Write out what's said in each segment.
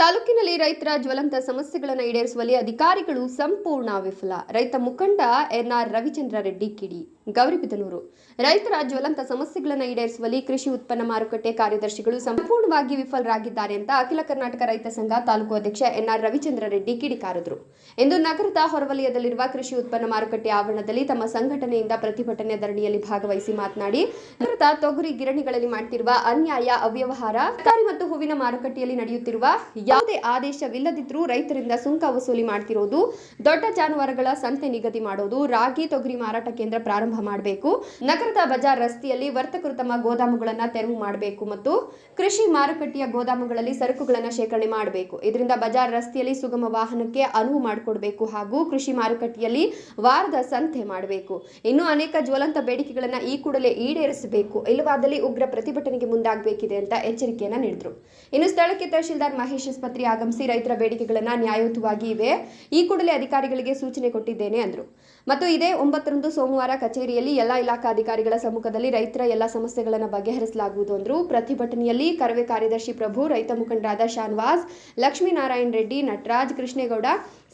ತಾಲೂಕಿನಲ್ಲಿ ರೈತರ ಜ್ವಲಂತ ಸಮಸ್ಯೆಗಳನ್ನು ಈಡೇರಿಸುವಲ್ಲಿ ಅಧಿಕಾರಿಗಳು ಸಂಪೂರ್ಣ ವಿಫಲ. ರೈತ ಮುಖಂಡ ಎನ್ಆರ್ ರವಿಚಂದ್ರ ರೆಡ್ಡಿ ಕಿಡಿ ಗೌರಿಬಿದನೂರು ರೈತರ ಜ್ವಲಂತ ಸಮಸ್ಯೆಗಳನ್ನು ಈಡೇರಿಸುವಲ್ಲಿ ಕೃಷಿ ಉತ್ಪನ್ನ ಮಾರುಕಟ್ಟೆ ಕಾರ್ಯದರ್ಶಿಗಳು ಸಂಪೂರ್ಣವಾಗಿ ವಿಫಲರಾಗಿದ್ದಾರೆ ಅಂತ ಅಖಿಲ ಕರ್ನಾಟಕ ರೈತ ಸಂಘ ತಾಲೂಕು ಅಧ್ಯಕ್ಷ ಎನ್ಆರ್ ರವಿಚಂದ್ರ ರೆಡ್ಡಿ ಕಿಡಿಕಾರದರು ಇಂದು ನಗರದ ಹೊರವಲಯದಲ್ಲಿರುವ ಕೃಷಿ ಉತ್ಪನ್ನ ಮಾರುಕಟ್ಟೆ ಆವರಣದಲ್ಲಿ ತಮ್ಮ ಸಂಘಟನೆಯಿಂದ ಪ್ರತಿಭಟನೆ ಧರಣಿಯಲ್ಲಿ ಭಾಗವಹಿಸಿ ಮಾತನಾಡಿ, ನಗರದ ತೊಗರಿ ಗಿರಣಿಗಳಲ್ಲಿ ಮಾಡ್ತಿರುವ ಅನ್ಯಾಯ ಅವ್ಯವಹಾರ, ತರಕಾರಿ ಮತ್ತು ಹೂವಿನ ಮಾರುಕಟ್ಟೆಯಲ್ಲಿ ನಡೆಯುತ್ತಿರುವ ಯಾವುದೇ ಆದೇಶವಿಲ್ಲದಿದ್ರೂ ರೈತರಿಂದ ಸುಂಕ ವಸೂಲಿ ಮಾಡ್ತಿರೋದು, ದೊಡ್ಡ ಜಾನುವಾರುಗಳ ಸಂತೆ ನಿಗದಿ ಮಾಡೋದು, ರಾಗಿ ತೊಗರಿ ಮಾರಾಟ ಕೇಂದ್ರ ಪ್ರಾರಂಭ ಮಾಡಬೇಕು, ನಗರದ ಬಜಾರ್ ರಸ್ತೆಯಲ್ಲಿ ವರ್ತಕರು ತಮ್ಮ ಗೋದಾಮುಗಳನ್ನು ತೆರವು ಮಾಡಬೇಕು ಮತ್ತು ಕೃಷಿ ಮಾರುಕಟ್ಟೆಯ ಗೋದಾಮುಗಳಲ್ಲಿ ಸರಕುಗಳನ್ನು ಶೇಖರಣೆ ಮಾಡಬೇಕು. ಇದರಿಂದ ಬಜಾರ್ ರಸ್ತೆಯಲ್ಲಿ ಸುಗಮ ವಾಹನಕ್ಕೆ ಅನುವು ಮಾಡಿಕೊಡಬೇಕು ಹಾಗೂ ಕೃಷಿ ಮಾರುಕಟ್ಟೆಯಲ್ಲಿ ವಾರದ ಸಂತೆ ಮಾಡಬೇಕು. ಇನ್ನು ಅನೇಕ ಜ್ವಲಂತ ಬೇಡಿಕೆಗಳನ್ನು ಈ ಕೂಡಲೇ ಈಡೇರಿಸಬೇಕು. ಇಲ್ಲವಾದಲ್ಲಿ ಉಗ್ರ ಪ್ರತಿಭಟನೆಗೆ ಮುಂದಾಗಬೇಕಿದೆ ಅಂತ ಎಚ್ಚರಿಕೆಯನ್ನ ನೀಡಿದ್ರು. ಇನ್ನು ಸ್ಥಳಕ್ಕೆ ತಹಶೀಲ್ದಾರ್ ಮಹೇಶ್ ಸ್ಪತ್ರಿ ಆಗಮಿಸಿ ರೈತರ ಬೇಡಿಕೆಗಳನ್ನು ನ್ಯಾಯಯುತವಾಗಿ ಇವೆ. ಈ ಕೂಡಲೇ ಅಧಿಕಾರಿಗಳಿಗೆ ಸೂಚನೆ ಕೊಟ್ಟಿದ್ದೇನೆ, ಅಂದರು. ಮತ್ತು ಇದೇ ಒಂಬತ್ತರಂದು ಸೋಮವಾರ ಕಚೇರಿಯಲ್ಲಿ ಎಲ್ಲ ಇಲಾಖಾ ಅಧಿಕಾರಿಗಳ ಸಮ್ಮುಖದಲ್ಲಿ ರೈತರ ಎಲ್ಲ ಸಮಸ್ಯೆಗಳನ್ನು ಬಗೆಹರಿಸಲಾಗುವುದು, ಅಂದರು. ಪ್ರತಿಭಟನೆಯಲ್ಲಿ ಕರವೇ ಕಾರ್ಯದರ್ಶಿ ಪ್ರಭು, ರೈತ ಮುಖಂಡರಾದ ಶಾನ್ವಾಸ್ ಲಕ್ಷ್ಮೀನಾರಾಯಣ ರೆಡ್ಡಿ, ನಟರಾಜ್ ಕೃಷ್ಣೇಗೌಡ,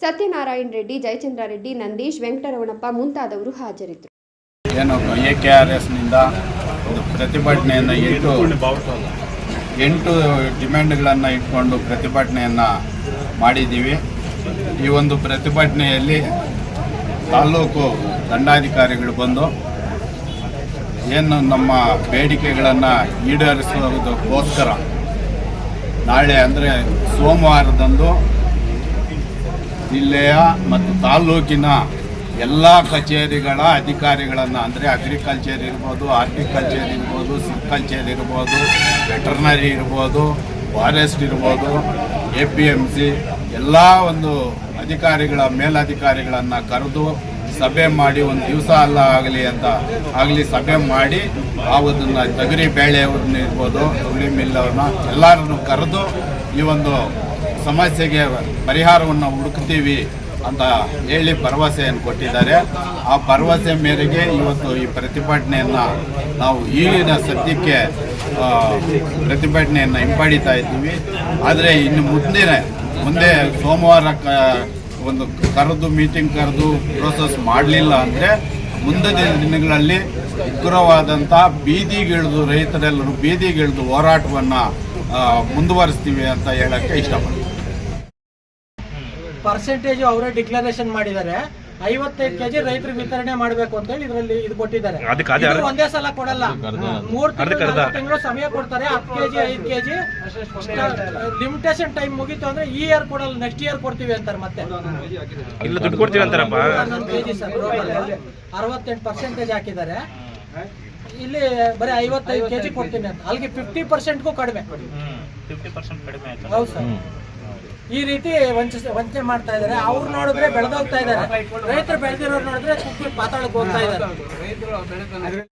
ಸತ್ಯನಾರಾಯಣ ರೆಡ್ಡಿ, ಜಯಚಂದ್ರ ರೆಡ್ಡಿ, ನಂದೀಶ್, ವೆಂಕಟರಮಣಪ್ಪ ಮುಂತಾದವರು ಹಾಜರಿದ್ದರು. ಏನು ಎ ಕೆ ಆರ್ ಎಸ್ನಿಂದ ಪ್ರತಿಭಟನೆಯನ್ನು ಎಂಟು ಎಂಟು ಡಿಮ್ಯಾಂಡ್ಗಳನ್ನು ಇಟ್ಕೊಂಡು ಪ್ರತಿಭಟನೆಯನ್ನು ಮಾಡಿದ್ದೀವಿ. ಈ ಒಂದು ಪ್ರತಿಭಟನೆಯಲ್ಲಿ ತಾಲ್ಲೂಕು ದಂಡಾಧಿಕಾರಿಗಳು ಬಂದು ಏನು ನಮ್ಮ ಬೇಡಿಕೆಗಳನ್ನು ಈಡೇರಿಸುವುದಕ್ಕೋಸ್ಕರ ನಾಳೆ ಅಂದರೆ ಸೋಮವಾರದಂದು ಜಿಲ್ಲೆಯ ಮತ್ತು ತಾಲ್ಲೂಕಿನ ಎಲ್ಲ ಕಚೇರಿಗಳ ಅಧಿಕಾರಿಗಳನ್ನು, ಅಂದರೆ ಅಗ್ರಿಕಲ್ಚರ್ ಇರ್ಬೋದು ಹಾರ್ಟಿಕಲ್ಚರ್ ಇರ್ಬೋದು ಸಿಲ್ಕಲ್ಚರ್ ಇರ್ಬೋದು ವೆಟರ್ನರಿ ಇರ್ಬೋದು ಫಾರೆಸ್ಟ್ ಇರ್ಬೋದು ಎ ಪಿ ಎಂ ಸಿ ಎಲ್ಲ ಒಂದು ಅಧಿಕಾರಿಗಳ ಮೇಲಧಿಕಾರಿಗಳನ್ನು ಕರೆದು ಸಭೆ ಮಾಡಿ, ಒಂದು ದಿವಸ ಅಲ್ಲ ಆಗಲಿ ಅಂತ, ಆಗಲಿ ಸಭೆ ಮಾಡಿ, ಆ ಅದನ್ನು ತಗರಿ ಬೇಳೆಯವ್ರನ್ನ ಇರ್ಬೋದು ಹುಳಿ ಮಿಲ್ ಅವ್ರನ್ನ ಎಲ್ಲರನ್ನು ಕರೆದು ಈ ಒಂದು ಸಮಸ್ಯೆಗೆ ಪರಿಹಾರವನ್ನು ಹುಡುಕ್ತೀವಿ. ಅಂತ ಹೇಳಿ ಭರವಸೆಯನ್ನು ಕೊಟ್ಟಿದ್ದಾರೆ. ಆ ಭರವಸೆ ಮೇರೆಗೆ ಇವತ್ತು ಈ ಪ್ರತಿಭಟನೆಯನ್ನು ನಾವು ಈಗಿನ ಸದ್ಯಕ್ಕೆ ಪ್ರತಿಭಟನೆಯನ್ನು ಹಿಂಪಡಿತಾ ಇದ್ದೀವಿ. ಆದರೆ ಇನ್ನು ಮುಂದಿನ, ಮುಂದೆ ಸೋಮವಾರ ಒಂದು ಕರೆದು ಮೀಟಿಂಗ್ ಕರೆದು ಪ್ರೋಸೆಸ್ ಮಾಡಲಿಲ್ಲ ಅಂದರೆ ಮುಂದಿನ ದಿನಗಳಲ್ಲಿ ಉಗ್ರವಾದಂಥ ಬೀದಿಗಿಳಿದು ರೈತರೆಲ್ಲರೂ ಬೀದಿಗಿಳಿದು ಹೋರಾಟವನ್ನು ಮುಂದುವರಿಸ್ತೀವಿ ಅಂತ ಹೇಳೋಕ್ಕೆ ಇಷ್ಟಪಡ್ತೀನಿ. ಪರ್ಸೆಂಟೇಜ್ ಅವರೇ ಡಿಕ್ಲರೇಷನ್ ಮಾಡಿದ್ದಾರೆ. ಐವತ್ತೈದು ಕೆಜಿ ರೈತರಿಗೆ ವಿತರಣೆ ಮಾಡಬೇಕು ಅಂತ ಹೇಳಿ ಇದರಲ್ಲಿ ಇದು ಕೊಟ್ಟಿದ್ದಾರೆ. ಇದು ಒಂದೇ ಸಲ ಕೊಡಲ್ಲ. ಮೂರ್ ತಿಂಗಳು ಸಮಯ ಕೊಡ್ತಾರೆ. ಹತ್ತು ಕೆಜಿ ಐದು ಕೆಜಿ. ಲಿಮಿಟೇಷನ್ ಟೈಮ್ ಮುಗೀತು ಅಂದ್ರೆ ಈ ಇಯರ್ ಕೊಡಲ್ಲ ನೆಕ್ಸ್ಟ್ ಇಯರ್ ಕೊಡ್ತೀವಿ ಅಂತಾರೆ ಮತ್ತೆ. ಇಲ್ಲ ದುಡ್ಡು ಕೊಡ್ತೀವಿ ಅಂತಾರಪ್ಪ. ಹನ್ನೊಂದು ಕೆಜಿ ಅರವತ್ತೆಂಟು ಪರ್ಸೆಂಟೇಜ್ ಹಾಕಿದ್ದಾರೆ. ಇಲ್ಲಿ ಬರೀ ಐವತ್ತೈದು ಕೆಜಿ ಕೊಡ್ತೀನಿ ಅಂತ. ಅಲ್ಲಿಗೆ ಫಿಫ್ಟಿ ಪರ್ಸೆಂಟ್ಗೂ ಕಡಿಮೆ. ಹೌದು ಸರ್. ಈ ರೀತಿ ವಂಚಿಸಿ ವಂಚನೆ ಮಾಡ್ತಾ ಇದ್ದಾರೆ. ಅವ್ರು ನೋಡಿದ್ರೆ ಬೆಳೆದೋಗ್ತಾ ಇದ್ದಾರೆ. ರೈತರು ಬೆಳೆದಿರೋರು ನೋಡಿದ್ರೆ ಪಾತಾಳಕ್ಕೆ ಹೋಗ್ತಾ ಇದ್ದಾರೆ.